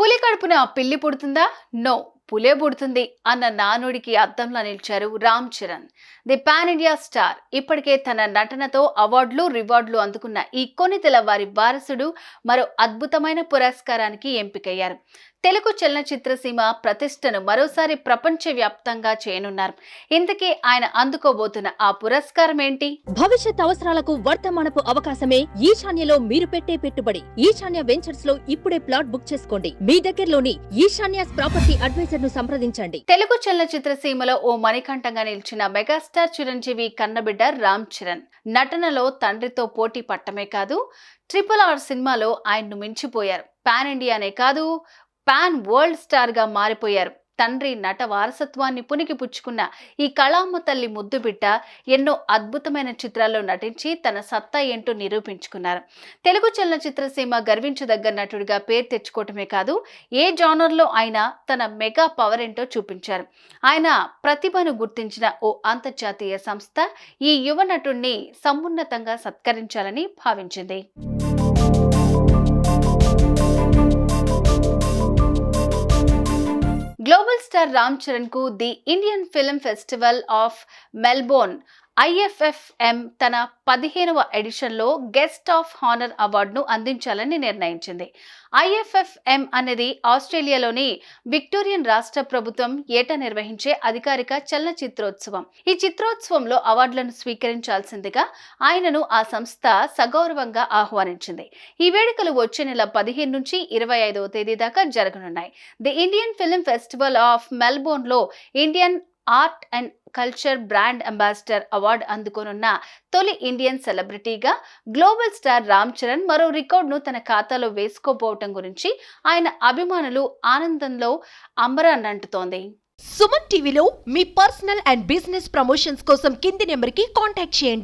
పులి కడుపున పిల్లి పుడుతుందా? నో. పులే పుడుతుంది అన్న నానుడికి అద్దంలో నిలిచారు Ram Charan. The pan India star ఇప్పటికే తన నటనతో అవార్డులు రివార్డులు అందుకున్న ఈ కొనితెల వారి వారసుడు మరో అద్భుతమైన పురస్కారానికి ఎంపికయ్యారు. తెలుగు చలనచిత్రసీమ ప్రతిష్టను మరోసారి ప్రపంచవ్యాప్తంగా చేయనున్నారు. ఇంతకీ ఆయన అందుకోబోతున్న ఆ పురస్కారం ఏంటి? భవిష్యత్ అవసరాలకు వర్తమానపు అవకాశమే ఈశాన్యలో మీరు పెట్టే పెట్టుబడి. ఈశాన్య వెంచర్స్లో ఇప్పుడే ప్లాట్ బుక్ చేసుకోండి. మీ దగ్గరలోని ఈశాన్య ప్రాపర్టీ అడ్వైజర్ ను సంప్రదించండి. తెలుగు చలనచిత్ర సీమలో ఓ మణికంఠంగా నిలిచిన మెగాస్టార్ చిరంజీవి కన్నబిడ్డ రామ్ చరణ్. నటనలో తండ్రితో పోటీ పట్టమే కాదు ట్రిపుల్ ఆర్ సినిమాలో ఆయన్ను మించిపోయారు. పాన్ ఇండియానే కాదు పాన్ వరల్డ్ స్టార్గా మారిపోయారు. తండ్రి నట వారసత్వాన్ని పునికి పుచ్చుకున్న ఈ కళామ్మ తల్లి ముద్దుబిడ్డ ఎన్నో అద్భుతమైన చిత్రాల్లో నటించి తన సత్తా ఏంటో నిరూపించుకున్నారు. తెలుగు చలనచిత్ర సీమ గర్వించదగ్గ నటుడిగా పేరు తెచ్చుకోవటమే కాదు ఏ జానర్లో అయినా తన మెగా పవర్ ఏంటో చూపించారు. ఆయన ప్రతిభను గుర్తించిన ఓ అంతర్జాతీయ సంస్థ ఈ యువ నటుడిని సమున్నతంగా సత్కరించాలని భావించింది. Star Ram చరణ్కు the Indian film festival of Melbourne IFFM తన పదిహేనవ ఎడిషన్లో గెస్ట్ ఆఫ్ హానర్ అవార్డును అందించాలని నిర్ణయించింది. ఐఎఫ్ఎఫ్ఎం అనేది ఆస్ట్రేలియాలోని విక్టోరియన్ రాష్ట్ర ప్రభుత్వం ఏటా నిర్వహించే అధికారిక చలనచిత్రోత్సవం. ఈ చిత్రోత్సవంలో అవార్డులను స్వీకరించాల్సిందిగా ఆయనను ఆ సంస్థ సగౌరవంగా ఆహ్వానించింది. ఈ వేడుకలు వచ్చే నెల పదిహేను నుంచి ఇరవై ఐదవ తేదీ దాకా జరగనున్నాయి. The Indian film festival of మెల్బోర్న్లో Indian art and culture brand ambassador award అందుకోనున్న తొలి ఇండియన్ సెలబ్రిటీగా గ్లోబల్ స్టార్ రామ్ చరణ్ మరో రికార్డును తన ఖాతాలో వేసుకోపోవటం గురించి ఆయన అభిమానులు ఆనందంలో అంబరాన్నంటుతోంది సుమన్ టీవీలో మీ పర్సనల్ అండ్ బిజినెస్ ప్రమోషన్స్ కోసం కింది నెంబర్కి కాంటాక్ట్ చేయండి.